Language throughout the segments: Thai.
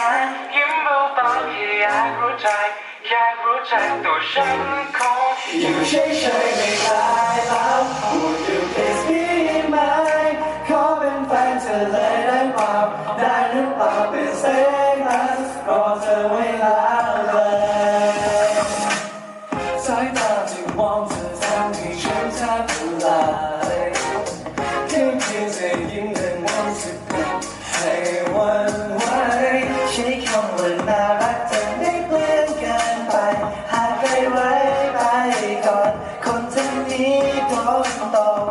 นะยิ้มเบาๆแค่อยากรู้ใจอยากรู้ใจตัวฉันคงอยู่เฉยๆไม่ได้แล้ว Would you please be mine ขอเป็นแฟนเธอเลยได้เปล่าได้หรือเปล่าเป็นเซนัสรอเธอไว้แล้วเลยสายตาที่มองเธอทำให้ฉันแทบละลายแค่เพียงเธอยิ้ม นทั้งนี้โดนตก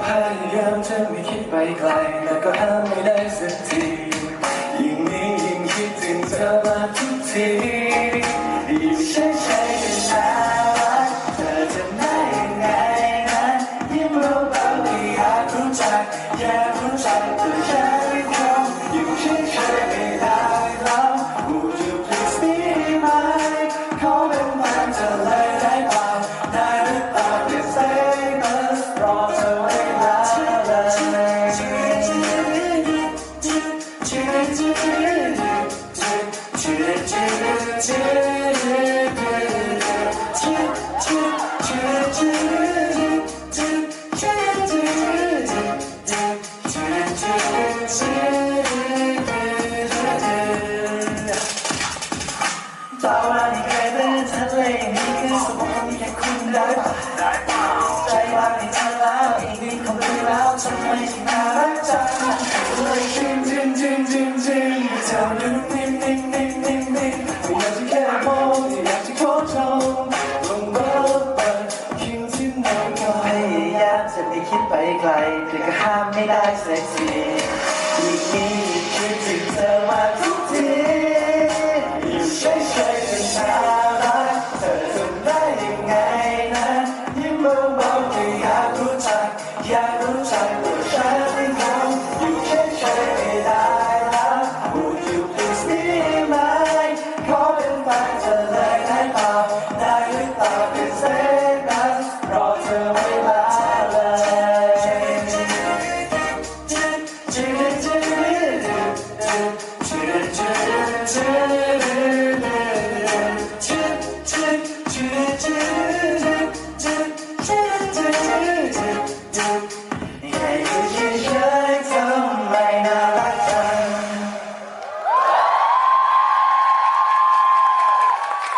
พยายามจะไม่คิดไปไกลแต่ก็ห้ามไม่ได้สักทียิ่งนี้ยิ่งคิดถึงเธอมาทุกที Down in the mira sexy.